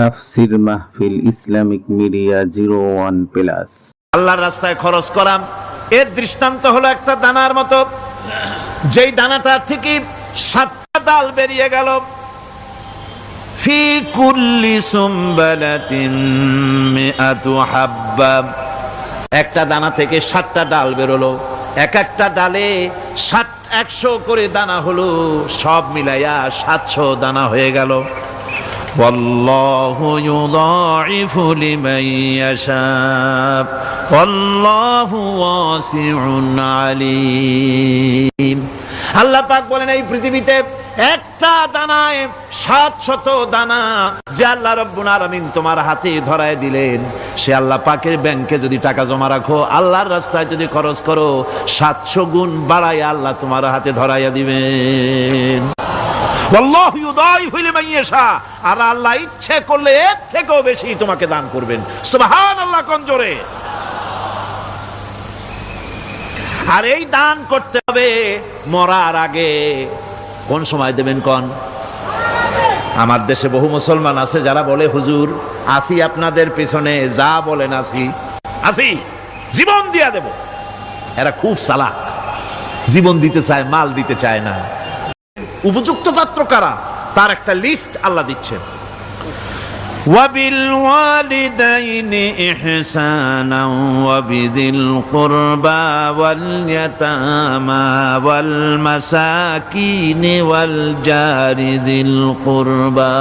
তাফসির মাহফিল Islamic media zero one plus. আল্লাহর রাস্তায় খরচ এর দৃষ্টান্ত হলো একটা দানার মতো। যেই দানাটা থেকে সাতটা ডাল বেরিয়ে গেল। ফি কুল্লি সুম্বালাতিন মিআতু হাব্বা। একটা দানা থেকে সাতটা ডাল বেরোলো। এক একটা ডালে সাত একশো করে দানা হলো। সব মিলাইয়া সাতশো দানা হয়ে গেল। والله يضاعف لمن يشاء والله واسع عليم আল্লাহ পাক বলেন এই পৃথিবীতে একটা দানায় সাত শত দানা যে আল্লাহ রব্বুল আলামিন তোমার হাতে ধরায় দিলেন সে আল্লাহ পাকের ব্যাংকে যদি টাকা জমা রাখো আল্লাহর রাস্তায় যদি খরচ করো সাতশো গুণ বাড়ায় আল্লাহ তোমার হাতে ধরাইয়া দিবেন বেশি তোমাকে দান করবেন। আর এই দান করতে হবে মরার আগে। কোন সময় দেবেন কোন? আমার দেশে বহু মুসলমান আছে যারা বলে, হুজুর, আসি আপনাদের পিছনে, যা বলেন আসি। আসি, জীবন দিয়া দেব। এরা খুব সালাক জীবন দিতে চায়, মাল দিতে চায় না। উপযুক্ত পাত্র কারা তার একটা লিস্ট আল্লাহ দিচ্ছেন وبالوالدين إحسانا وبذي القربى واليتامى والمساكين والجار ذي القربى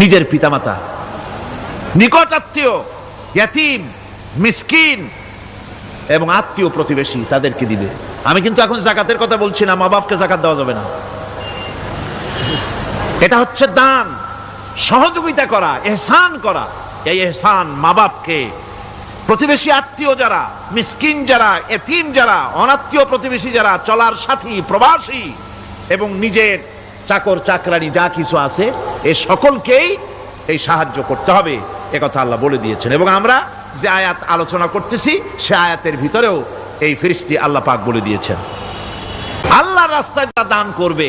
নিজের পিতামাতা নিকট আত্মীয় ইয়াতিম মিসকিন এবং আত্মীয় প্রতিবেশী তাদেরকে দিবে। আমি কিন্তু এখন জাকাতের কথা বলছি না মা বাপকে জাকাত দেওয়া যাবে না। এটা হচ্ছে দান, সহযোগিতা করা, এহসান করা। এই এহসান মা বাপকে প্রতিবেশী আত্মীয় যারা, মিসকিন যারা, এতিম যারা, অনাত্মীয় প্রতিবেশী যারা, চলার সাথী, প্রবাসী এবং নিজের চাকর, চাকরানি যা কিছু আছে, এ সকলকেই এই সাহায্য করতে হবে কথা আল্লাহ বলে দিয়েছেন। এবং আমরা যে আয়াত আলোচনা করতেছি সে আয়াতের ভিতরেও এই ফিরিস্তি আল্লাহ পাক বলে দিয়েছেন আল্লাহর রাস্তায় যারা দান করবে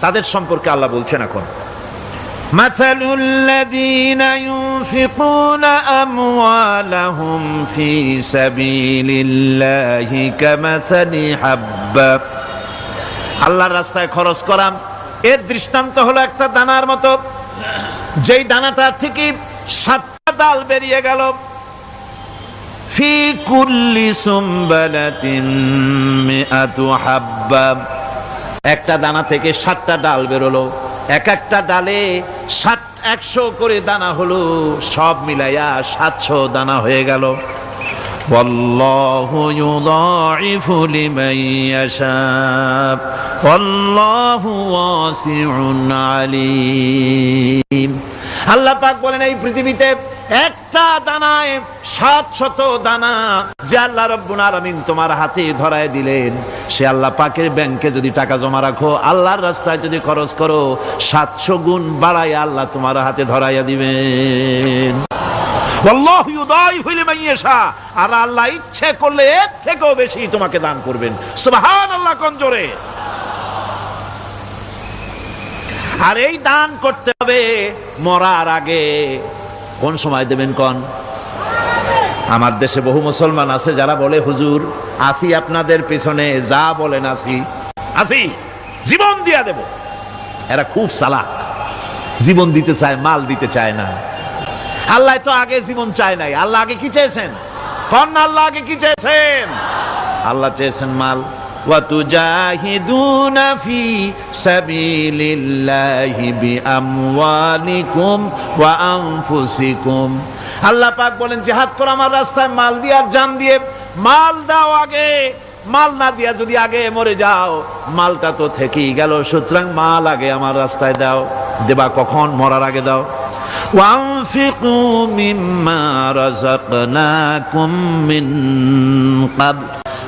তাদের সম্পর্কে আল্লাহ বলছেন এখন مثل الذين ينفقون أموالهم في سبيل الله كمثل حبة আল্লাহর রাস্তায় খরচ করাম এর দৃষ্টান্ত হলো একটা দানার মতো যেই দানাটা থেকে সাতটা ডাল বেরিয়ে গেল ফি কুল্লি সুম্বালাতিন মিআতু হাব্বা একটা দানা থেকে সাতটা ডাল বেরোলো এক একটা ডালে সাত একশো করে দানা হলো সব মিলাইয়া সাতশো দানা হয়ে গেল والله يضاعف لمن يشاء والله واسع عليم আল্লাহ পাক বলেন, এই পৃথিবীতে একটা দানায় সাত শত দানা যে আল্লাহ রব্বুল আলামিন তোমার হাতে ধরায় দিলেন। সে আল্লাহ পাকের ব্যাংকে যদি টাকা জমা রাখো, আল্লাহর রাস্তায় যদি খরচ করো, সাতশো গুণ বাড়ায় আল্লাহ তোমার হাতে ধরাইয়া দিবেন। আল্লাহ আর আল্লাহ ইচ্ছে করলে এর থেকেও বেশি তোমাকে দান করবেন। সুবহানাল্লাহ কোন জোরে। আর এই দান করতে হবে মরার আগে। কোন সময় দেবেন কন? আমার দেশে বহু মুসলমান আছে যারা বলে, হুজুর, আসি আপনাদের পিছনে, যা বলেন আসি। আসি, জীবন দিয়া দেব। এরা খুব সালাক জীবন দিতে চায়, মাল দিতে চায় না। আল্লাহ তো আগে জীবন চায় নাই। আল্লাহ আগে কি চেয়েছেন? কোন আল্লাহ আগে কি চেয়েছেন? আল্লাহ চেয়েছেন মাল। وتجاهدون في سبيل الله بأموالكم وأنفسكم আল্লাহ পাক বলেন জিহাদ করো আমার রাস্তায় মাল দিয়ে আর জান দিয়ে মাল দাও আগে মাল না দিয়া যদি আগে মরে যাও মালটা তো থেকেই গেল সুতরাং মাল আগে আমার রাস্তায় দাও দেবা কখন মরার আগে দাও وأنفقوا مما رزقناكم من قبل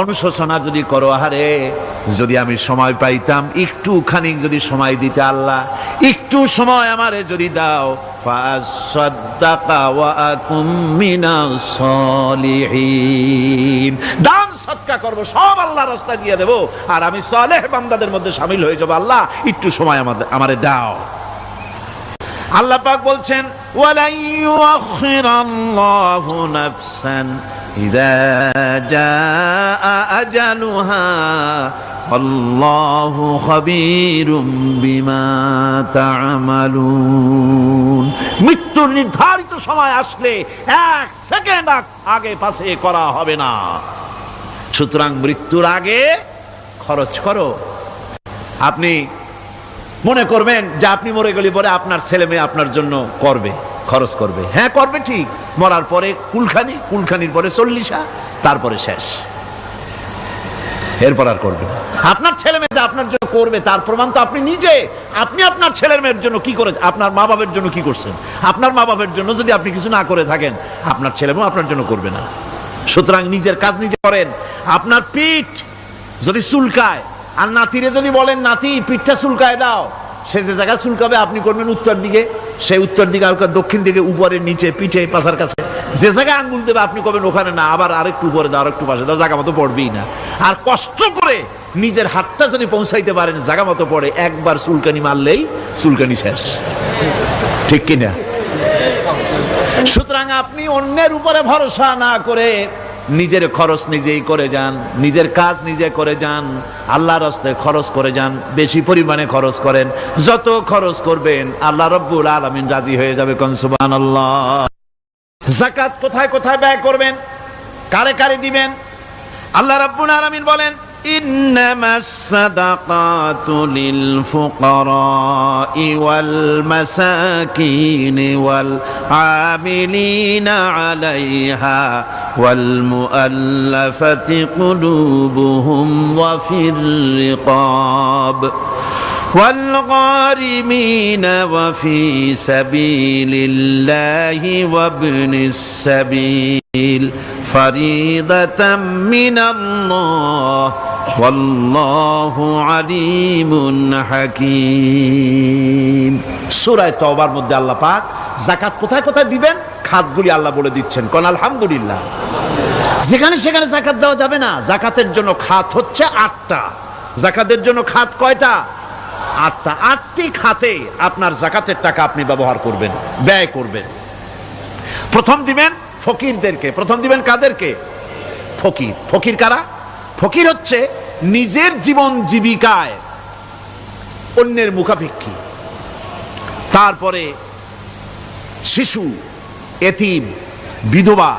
অনুশোচনা যদি করো, আহারে, যদি আমি সময় পাইতাম, একটু খানিক যদি সময় দিতে আল্লাহ, একটু সময় আমারে যদি দাও দান, সৎকা করব, সব আল্লাহর রাস্তা দিয়ে দেব, আর আমি সালেহ বান্দাদের মধ্যে শামিল হয়ে যাব, আল্লাহ, একটু সময় আমাদের আমারে দাও। আল্লাহ পাক বলছেন ওয়ালাই ইউআখিরাল্লাহু নাফসান ইযা জাআ আজালুহা আল্লাহু খাবীরুম বিমা তা'মালুন মৃত্যুর নির্ধারিত সময় আসলে এক সেকেন্ড আগে পাশে করা হবে না। সুতরাং মৃত্যুর আগে খরচ করো। আপনি মনে করবেন যে আপনি মরে গেলে পরে আপনার ছেলে মেয়ে আপনার জন্য করবে, খরচ করবে। হ্যাঁ করবে ঠিক। মরার পরে কুলখানি, কুলখানির পরে চল্লিশা, তারপরে শেষ। এরপর আর করবে আপনার ছেলে মেয়ে আপনার জন্য করবে, তার প্রমাণ তো আপনি নিজে। আপনি আপনার ছেলের মেয়ের জন্য কি করে আপনার মা বাবার জন্য কি করছেন? আপনার মা বাবার জন্য যদি আপনি কিছু না করে থাকেন, আপনার ছেলে মেয়ে আপনার জন্য করবে না। সুতরাং নিজের কাজ নিজে করেন। আপনার পিঠ যদি চুলকায় আর নাতিরে যদি বলেন, নাতি, পিঠটা চুলকায় দাও। সে যে জায়গায় চুলকাবে, আপনি করবেন উত্তর দিকে। সেই উত্তর দিকে আর দক্ষিণ দিকে, উপরে, নিচে, পিঠে, পাশার কাছে। যে জায়গায় আঙ্গুল দেবে, আপনি করবেন ওখানে না। আবার আরেকটু উপরে দাও, আরেকটু পাশে দাও, জায়গা মতো পড়বেই না। আর কষ্ট করে নিজের হাতটা যদি পৌঁছাইতে পারেন, জায়গা মতো পড়ে, একবার চুলকানি মারলেই চুলকানি শেষ। ঠিক কিনা? সুতরাং আপনি অন্যের উপরে ভরসা না করে নিজের খরচ নিজেই করে যান নিজের কাজ নিজে করে যান আল্লাহর রাস্তায় খরচ করে যান বেশি পরিমাণে খরচ করেন যত খরচ করবেন আল্লাহ রব্বুল আলমিন রাজি হয়ে যাবে কনসুবান আল্লাহ জাকাত কোথায় কোথায় ব্যয় করবেন কারে কারে দিবেন আল্লাহ রাব্বুল আলামিন বলেন إنما الصدقات للفقراء والمساكين والعاملين عليها والمؤلفة قلوبهم وفي الرقاب والغارمين وفي سبيل الله وابن السبيل فريضة من الله والله عليم حكيم সূরা তওবার মধ্যে আল্লাহ পাক যাকাত কোথায় কোথায় দিবেন খাতগুলি আল্লাহ বলে দিচ্ছেন কোন আলহামদুলিল্লাহ যেখানে সেখানে জাকাত দেওয়া যাবে না। জাকাতের জন্য খাত হচ্ছে আটটা। জাকাতের জন্য খাত কয়টা? আটটা। আটটি খাতে আপনার জাকাতের টাকা আপনি ব্যবহার করবেন, ব্যয় করবেন। প্রথম দিবেন ফকিরদেরকে। প্রথম দিবেন কাদেরকে? ফকির। ফকির কারা? ফকির হচ্ছে নিজের জীবন জীবিকায় অন্যের মুখাপেক্ষী। তারপরে শিশু, এতিম, বিধবা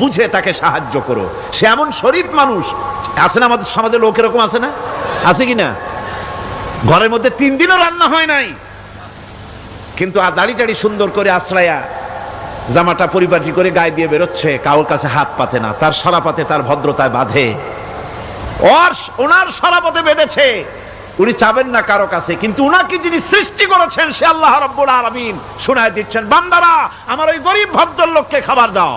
বুঝে তাকে সাহায্য করো। সে এমন শরীফ মানুষ। আছে না আমাদের সমাজে লোক এরকম আছে না? আছে কি না? ঘরের মধ্যে তিন দিনও রান্না হয় নাই। কিন্তু আর দাড়ি টাড়ি সুন্দর করে আশ্রয়া জামাটা পরিপাটি করে গায়ে দিয়ে বেরোচ্ছে কাউর কাছে হাত পাতে না, তার সরাপাতে তার ভদ্রতায় বাঁধে। ওনার সরাপথে বেঁধেছে। উনি চাবেন না কারও কাছে, কিন্তু উনাকে যিনি সৃষ্টি করেছেন, সে আল্লাহ রব্বুল আলামিন শোনায় দিচ্ছেন, বান্দারা, আমার ওই গরিব ভদ্রলোককে খাবার দাও।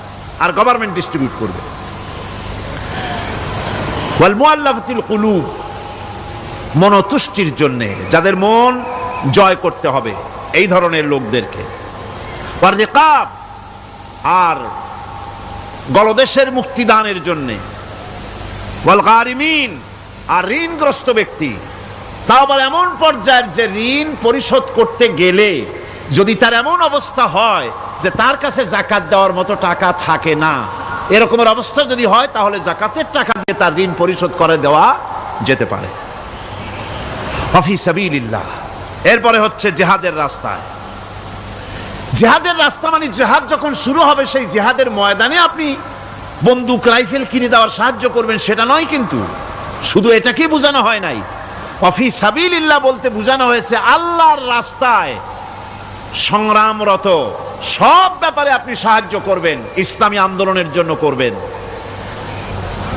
আর গভর্নমেন্ট ডিস্ট্রিবিউট করবে। ওয়াল কুলুব, মনতুষ্টির জন্য, যাদের মন জয় করতে হবে, এই ধরনের লোকদেরকে। রেকাব, আর গলদেশের মুক্তিদানের জন্যে। ওয়াল গারিমিন, আর ঋণগ্রস্ত ব্যক্তি। তা আবার এমন পর্যায়ের যে ঋণ পরিশোধ করতে গেলে যদি তার এমন অবস্থা হয় যে তার কাছে জাকাত দেওয়ার মতো টাকা থাকে না। এরকমের অবস্থা যদি হয়, তাহলে জাকাতের টাকা দিয়ে তার ঋণ পরিশোধ করে দেওয়া যেতে পারে। এরপরে হচ্ছে জেহাদের রাস্তায়। জেহাদের রাস্তা মানে জেহাদ যখন শুরু হবে, সেই জেহাদের ময়দানে আপনি বন্দুক, রাইফেল কিনে দেওয়ার সাহায্য করবেন, সেটা নয় কিন্তু। শুধু এটাকেই বোঝানো হয় নাই। অফি সাবিলিল্লাহ বলতে বোঝানো হয়েছে, আল্লাহর রাস্তায় সংগ্রামরত। সব ব্যাপারে আপনি সাহায্য করবেন, ইসলামী আন্দোলনের জন্য করবেন।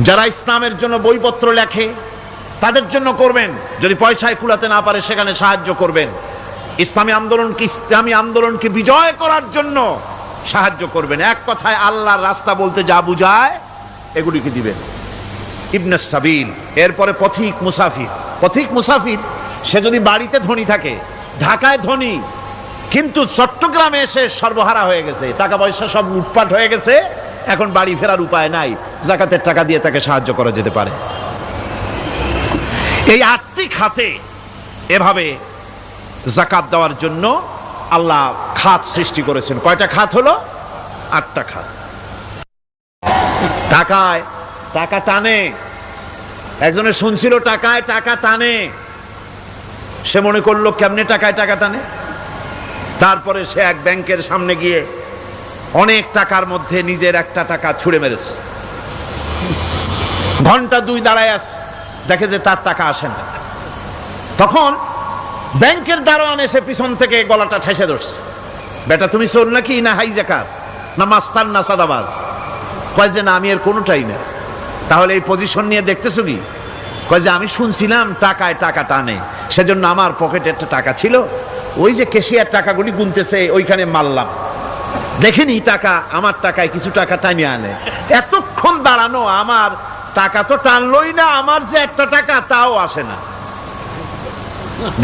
যারা ইসলামের জন্য বইপত্র লেখে, তাদের জন্য করবেন। যদি পয়সায় কুলাতে না পারে, সেখানে সাহায্য করবেন। ইসলামী আন্দোলনকে ইসলামী আন্দোলনকে বিজয় করার জন্য সাহায্য করবেন? এক কথায় আল্লাহর রাস্তা বলতে যা বুঝায়, এগুলিকে দিবেন। ইবনে সাবিল, এরপরে পথিক মুসাফির। পথিক মুসাফির, সে যদি বাড়িতে ধনী থাকে, ঢাকায় ধনী কিন্তু চট্টগ্রামে এসে সর্বহারা হয়ে গেছে। টাকা পয়সা সব লুটপাট হয়ে গেছে। এখন বাড়ি ফেরার উপায় নাই। জাকাতের টাকা দিয়ে তাকে সাহায্য করা যেতে পারে। এই আটটি খাতে এভাবে জাকাত দেওয়ার জন্য আল্লাহ খাত সৃষ্টি করেছেন। কয়টা খাত হলো? আটটা খাত। টাকায় টাকা টানে। একজনে শুনছিল টাকায় টাকা টানে। সে মনে করল, কেমনে টাকায় টাকা টানে? তারপরে সে এক ব্যাংকের সামনে গিয়ে অনেক টাকার মধ্যে নিজের একটা টাকা ছুড়ে মেরেছে। ঘণ্টা দুই দাঁড়ায় আছে, দেখে যে তার টাকা আসে না। তখন ব্যাংকের দারোয়ান এসে পিছন থেকে গলাটা ঠেসে ধরছে। বেটা, তুমি চোর নাকি? না হাইজাকার, না মাস্তান, না সাদাবাজ কয় যে, না, আমি এর কোনোটাই না। তাহলে এই পজিশন নিয়ে দেখতেছো কি? কয় যে, আমি শুনছিলাম টাকায় টাকা টানে সেজন্য আমার পকেটে একটা টাকা ছিল ওই যে কেশিয়ার টাকাগুলি গুনতেছে, ওইখানে মারলাম। দেখেনি টাকা? আমার টাকায় কিছু টাকা টানিয়ে আনে। এতক্ষণ দাঁড়ানো, আমার টাকা তো টানলই না, আমার যে একটা টাকা তাও আসে না।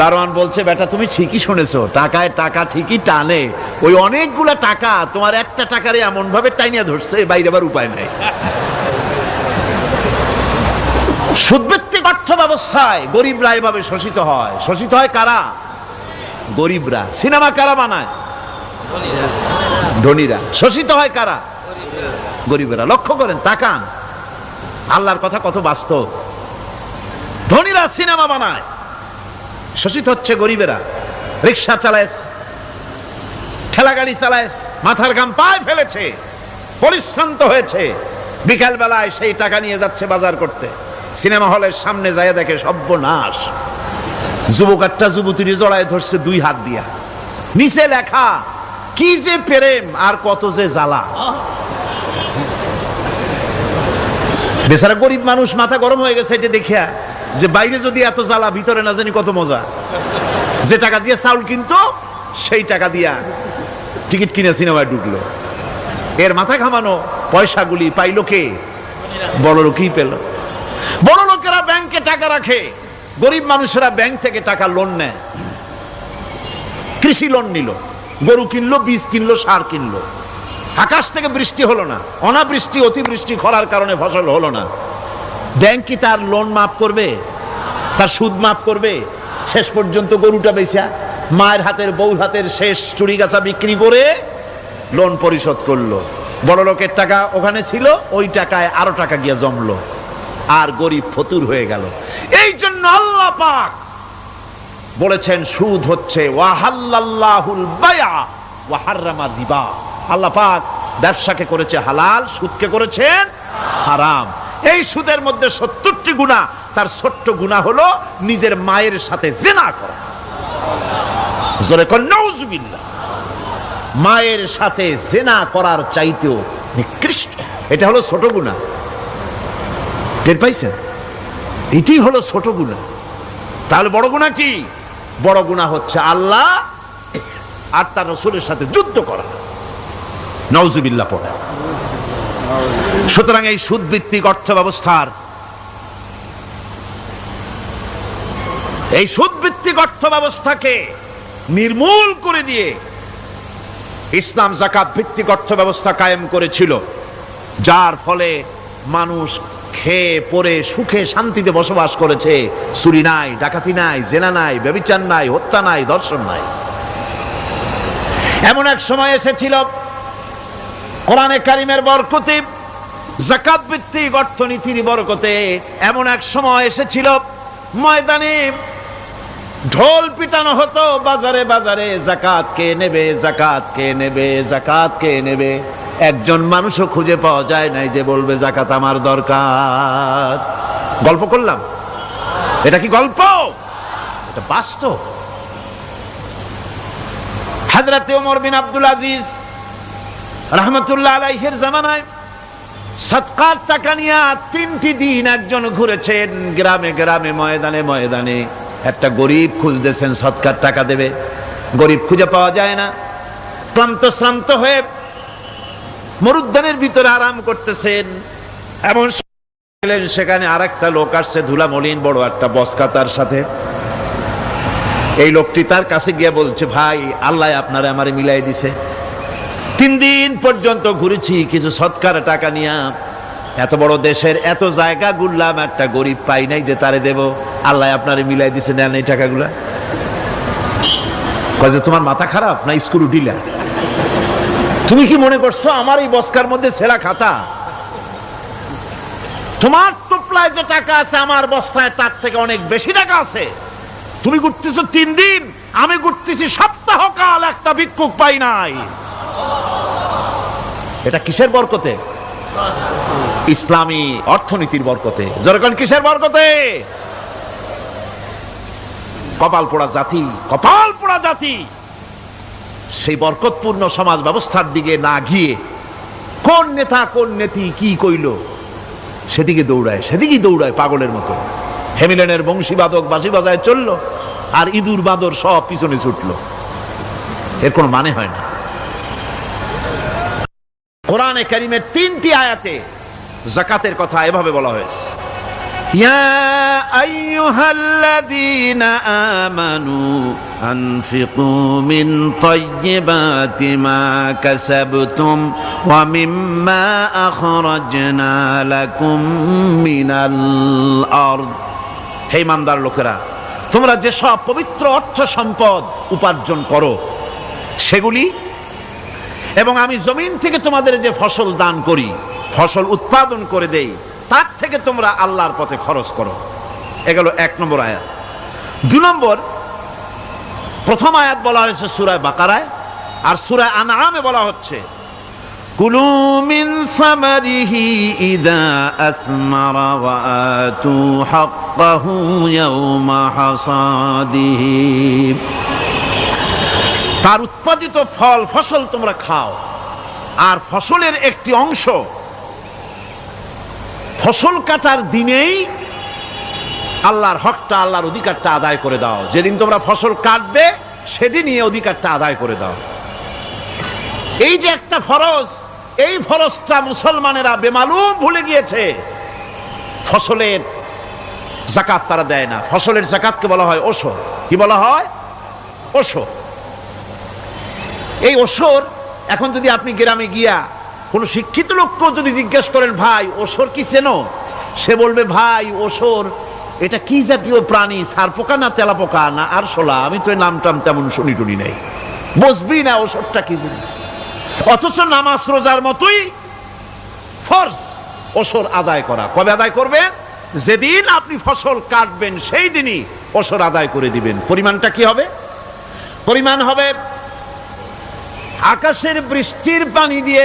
দারোয়ান বলছে, বেটা, তুমি ঠিকই শুনেছো, টাকায় টাকা ঠিকই টানে। ওই অনেকগুলা টাকা তোমার একটা টাকারে এমন ভাবে টাইনিয়া ধরছে বাইরে আবার উপায় নাই। সুদভিত্তিক অর্থ ব্যবস্থায় গরিবরা এভাবে শোষিত হয়। শোষিত হয় কারা? গরিবরা। সিনেমা কারা বানায়? ধনীরা। শোষিত হয় কারা? গরিবেরা। লক্ষ্য করেন তাকান। আল্লাহর কথা কত বাস্তব। ধনীরা সিনেমা বানায়। শোষিত হচ্ছে গরিবেরা। রিক্সা চালায় ঠেলা গাড়ি চালায় মাথার গাম পায়ে ফেলেছে। পরিশ্রান্ত হয়েছে। বিকাল বেলায় সেই টাকা নিয়ে যাচ্ছে বাজার করতে। সিনেমা হলের সামনে যায় দেখে সর্বনাশ। যুবক একটা যুবতীর জড়ায় ধরছে দুই হাত দিয়া। নিচে লেখা, কি যে প্রেম, আর কত যে জ্বালা। বেচারা গরিব মানুষ, মাথা গরম হয়ে গেছে, এটা দেখিয়া যে বাইরে যদি এত জ্বালা, ভিতরে না জানি কত মজা। যে টাকা দিয়ে চাউল কিনতো, সেই টাকা দিয়া টিকিট কিনে সিনেমায় ঢুকলো। এর মাথা ঘামানো পয়সাগুলি পাইলো কে? বড় লোকই পেল। বড় লোকেরা ব্যাংকে টাকা রাখে। গরিব মানুষেরা ব্যাংক থেকে টাকা লোন নেয়। কৃষি লোন নিল। গরু কিনলো, বীজ কিনলো, সার কিনলো। আকাশ থেকে বৃষ্টি হলো না। অনাবৃষ্টি, অতিবৃষ্টি খরার কারণে ফসল হলো না। ব্যাংক কি তার লোন মাফ করবে? তার সুদ মাফ করবে? শেষ পর্যন্ত গরুটা বেচা, মায়ের হাতের বউ হাতের শেষ চুরি গাছা বিক্রি করে লোন পরিশোধ করল। বড় লোকের টাকা ওখানে ছিল, ওই টাকায় আরও টাকা গিয়ে জমলো। আর গরিব ফতুর হয়ে গেল। এই জন্য আল্লাহ পাক বলেছেন, সুদ হচ্ছে ওয়াহাল্লাহুল বায়া ওয়াহাররামা রিবা। আল্লাহ পাক ব্যবসাকে করেছে হালাল, সুদকে করেছেন হারাম। এই সুদের মধ্যে সত্তরটি গুণা, তার ছোট্ট গুণা হলো নিজের মায়ের সাথে জেনা করা। জোরে কর মায়ের সাথে জেনা করার চাইতেও নিকৃষ্ট। এটা হলো ছোট গুণা। টের পাইছেন? এটি হলো ছোট গুণা। তাহলে বড় গুণা কি? বড় গুণা হচ্ছে আল্লাহ আর তার রসুলের সাথে যুদ্ধ করা। নওজুবিল্লা পড়া। সুতরাং এই সুদভিত্তিক অর্থ ব্যবস্থার এই সুদভিত্তিক অর্থ ব্যবস্থাকে নির্মূল করে দিয়ে ইসলাম জাকাত ভিত্তিক অর্থ ব্যবস্থা কায়েম করেছিল, যার ফলে মানুষ খেয়ে পরে সুখে, শান্তিতে বসবাস করেছে। চুরি নাই, ডাকাতি নাই, জেনা নাই, ব্যবিচার নাই, হত্যা নাই, দর্শন নাই। এমন এক সময় এসেছিল কোরআনে কারিমের বরকতে জাকাত ভিত্তিক অর্থনীতির বরকতে এমন এক সময় এসেছিল, ময়দানে ঢোল পিটানো হতো, বাজারে বাজারে জাকাত কে নেবে, জাকাত কে নেবে, জাকাত কে নেবে। একজন মানুষও খুঁজে পাওয়া যায় নাই যে বলবে জাকাত আমার দরকার। গল্প করলাম। এটা কি গল্প? এটা বাস্তব। হাজরাতে ওমর বিন আব্দুল আজিজ রহমতুল্লাহ আলাইহের জামানায় সৎকার টাকা নিয়ে তিনটি দিন একজন ঘুরেছেন গ্রামে গ্রামে, ময়দানে ময়দানে। একটা গরিব খুঁজতেছেন সৎকার টাকা দেবে। গরিব খুঁজে পাওয়া যায় না। ক্লান্ত শ্রান্ত হয়ে মরুদ্যানের ভিতরে আরাম করতেছেন। এমন গেলেন, সেখানে আর একটা লোক আসছে ধুলা মলিন বড় একটা বসকা তার সাথে। এই লোকটি তার কাছে গিয়ে বলছে, ভাই, আল্লাহ আপনারে আমারে মিলাই দিছে। তিন দিন পর্যন্ত ঘুরেছি, কিছু সৎকার টাকা নিয়ে। এত বড় দেশের এত জায়গা ঘুরলাম, একটা গরিব পাই নাই যে তারে দেব। আল্লাহ আপনারে মিলাই দিছে, নেন এই টাকাগুলা। কয় তোমার মাথা খারাপ না স্ক্রু ডিলা তুমি কি মনে করছ আমার এই বস্কার মধ্যে ছেঁড়া খাতা? তোমার টোপলায় যে টাকা আছে, আমার বস্তায় তার থেকে অনেক বেশি টাকা আছে। তুমি ঘুরতেছো তিন দিন, আমি ঘুরতেছি সপ্তাহ কাল একটা ভিক্ষুক পাই নাই। এটা কিসের বরকতে? ইসলামী অর্থনীতির বরকতে। যেরকম কিসের বরকতে? কপাল পোড়া জাতি, কপাল পোড়া জাতি। সেই বরকতপূর্ণ সমাজ ব্যবস্থার দিকে না গিয়ে কোন নেতা, কোন নেতি কি কইল, সেদিকে দৌড়ায়, সেদিকেই দৌড়ায় পাগলের মতো। হেমিলেনের বংশীবাদক বাঁশি বাজায় চলল আর ইঁদুর বাঁদর সব পিছনে ছুটলো। এর কোনো মানে হয় না। কোরআনে কারিমের তিনটি আয়াতে জাকাতের কথা এভাবে বলা হয়েছে। يا أيها الذين آمنوا أنفقوا من طيبات ما كسبتم ومما أخرجنا لكم من الأرض হে ইমানদার লোকেরা তোমরা যেসব পবিত্র অর্থ সম্পদ উপার্জন করো সেগুলি এবং আমি জমিন থেকে তোমাদের যে ফসল দান করি ফসল উৎপাদন করে দেই তার থেকে তোমরা আল্লাহর পথে খরচ করো। এগুলো এক নম্বর আয়াত। দু নম্বর, প্রথম আয়াত বলা হয়েছে সুরায় বাকারায়, আর সুরায় আনামে বলা হচ্ছে মিন সামারিহি ইদা আতু হাক্কাহু ইয়াওমা হাসাদিহি। তার উৎপাদিত ফল, ফসল তোমরা খাও। আর ফসলের একটি অংশ ফসল কাটার দিনেই আল্লাহর হকটা, আল্লাহর অধিকারটা আদায় করে দাও। যেদিন তোমরা ফসল কাটবে, সেদিনই অধিকারটা আদায় করে দাও। এই যে একটা ফরজ, এই ফরজটা মুসলমানেরা বেমালুম ভুলে গিয়েছে। ফসলের জাকাত তারা দেয় না। ফসলের জাকাতকে বলা হয় ওসর। কি বলা হয়? ওসর। এই ওসর, এখন যদি আপনি গ্রামে গিয়া কোনো শিক্ষিত লোককে যদি জিজ্ঞেস করেন, ভাই, ওসর কি চেনো? সে বলবে, ভাই, ওসর, এটা কি জাতীয় প্রাণী? সার পোকা না তেলা পোকা? না আর শোলা আমি তো নাম টাম তেমন শুনি টুনি নাই। বসবি না ওসরটা কি জিনিস? অথচ নামাজ রোজার মতোই ফর্স ওসর আদায় করা। কবে আদায় করবেন যেদিন আপনি ফসল কাটবেন, সেই দিনই ওসর আদায় করে দিবেন। পরিমাণটা কি হবে? পরিমাণ হবে আকাশের বৃষ্টির পানি দিয়ে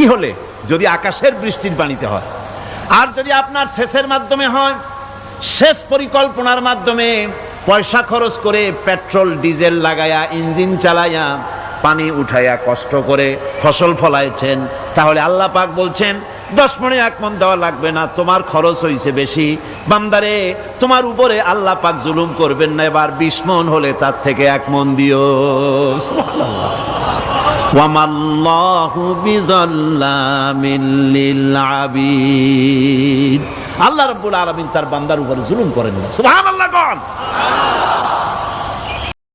কি হলে? যদি আকাশের বৃষ্টির পানিতে হয়। আর যদি আপনার শেষের মাধ্যমে হয় শেষ পরিকল্পনার মাধ্যমে পয়সা খরচ করে পেট্রোল, ডিজেল লাগায়া, ইঞ্জিন চালায়া, পানি উঠাইয়া কষ্ট করে ফসল ফলাইছেন, তাহলে আল্লাহ পাক বলছেন, দশ মনে এক মন দেওয়া লাগবে না, তোমার খরচ হইছে বেশি। বান্দারে, তোমার উপরে আল্লাহ পাক জুলুম করবেন না, এবার বিশ মন হলে তার থেকে এক মন দিও। ওয়ামাল্লাহু বিযাল্লামিল লিল আবিদ। আল্লাহ রাব্বুল আলামিন তার বান্দার উপরে জুলুম করেন না। সুবহানাল্লাহ, কোন।